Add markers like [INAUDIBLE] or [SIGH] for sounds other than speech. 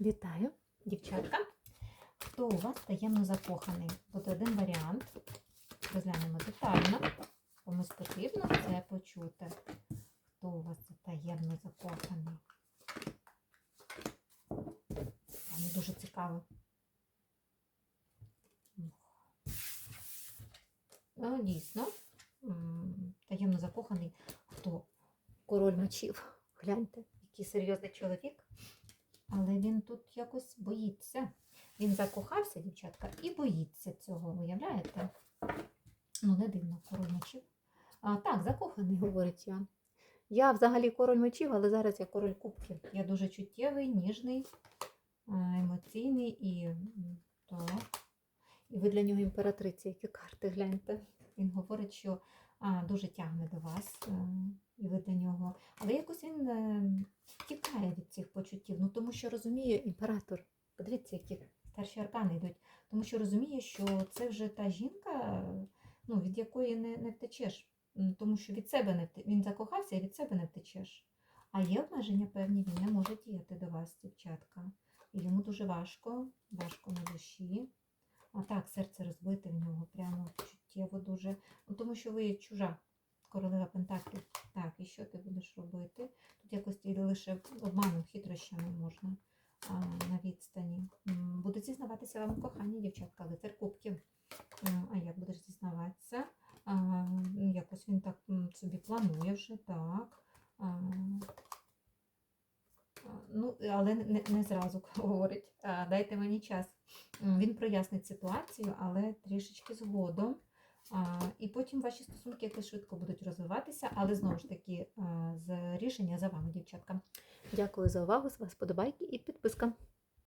Вітаю, дівчатка. Хто у вас таємно закоханий? Буде один варіант. Розглянемо детально. Комусь потрібно це почути. Хто у вас таємно закоханий? Мені дуже цікаво. Ну, дійсно, таємно закоханий. Хто? Король мечів. Гляньте, який серйозний чоловік. Але він тут якось боїться. Він закохався, дівчатка, і боїться цього, уявляєте? Ну, не дивно, король мечів. А, так, закоханий, говорить Ян. Я взагалі король мечів, але зараз я король кубків. Я дуже чуттєвий, ніжний, емоційний і так. І ви для нього імператриця, які карти гляньте. Він говорить, що дуже тягне до вас, е, і ви для нього. Але якось він е, тікає від цих почуттів, ну тому що розуміє імператор. Подивіться, які старші аркани йдуть. Тому що розуміє, що це вже та жінка, ну, від якої не, не втечеш. Тому що від себе не вте... він закохався і від себе не втечеш. А є обмеження певні, він не може діяти до вас, дівчатка. І йому дуже важко, важко на душі. А так, серце розбите в нього, прямо чуттєво дуже. Ну, тому що ви чужа королева Пентаклів. Так, і що ти будеш робити? Тут якось лише обманом, хитрощами можна а, на відстані. Будуть зізнаватися вам у коханні, дівчатка, лицар кубків. А як будеш зізнаватися? А, якось він так собі планує вже, так. А, Ну, але не, не зразу [LAUGHS] говорить. Дайте мені час. Він прояснить ситуацію, але трішечки згодом. І потім ваші стосунки якось швидко будуть розвиватися, але знову ж таки, з рішення за вами, дівчатка. Дякую за увагу. З вас подобайки і підписка.